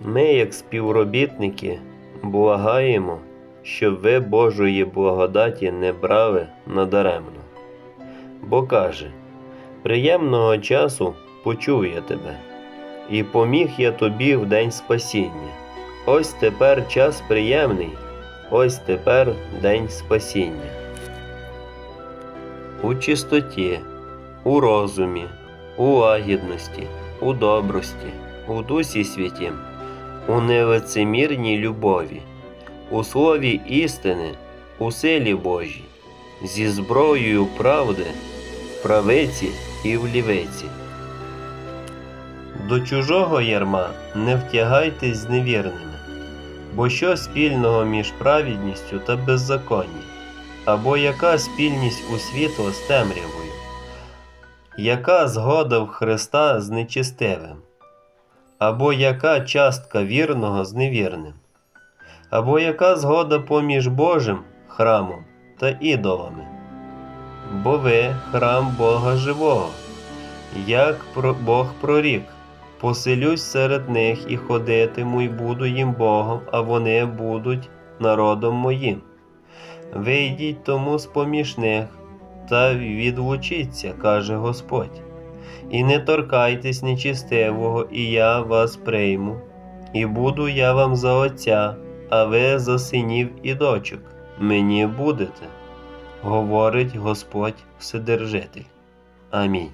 Ми, як співробітники, благаємо, щоб ви Божої благодаті не брали надаремно. Бо каже: приємного часу почув я тебе, і поміг я тобі в день спасіння. Ось тепер час приємний, ось тепер день спасіння. У чистоті, у розумі, у лагідності, у добрості, у дусі святім, у невицемірній любові, у слові істини, у силі Божій, зі зброєю правди, в правиці і в лівиці. До чужого ярма не втягайтесь з невірними, бо що спільного між праведністю та беззаконням, або яка спільність у світло з темрявою, яка згода в Христа з нечистивим, або яка частка вірного з невірним, або яка згода поміж Божим храмом та ідолами, бо ви храм Бога живого, як Бог прорік. Поселюсь серед них і ходитиму, і буду їм Богом, а вони будуть народом моїм. Вийдіть тому з поміж них та відлучіться, каже Господь. І не торкайтесь нечистивого, і я вас прийму, і буду я вам за отця, а ви за синів і дочок. Мені будете, говорить Господь Вседержитель. Амінь.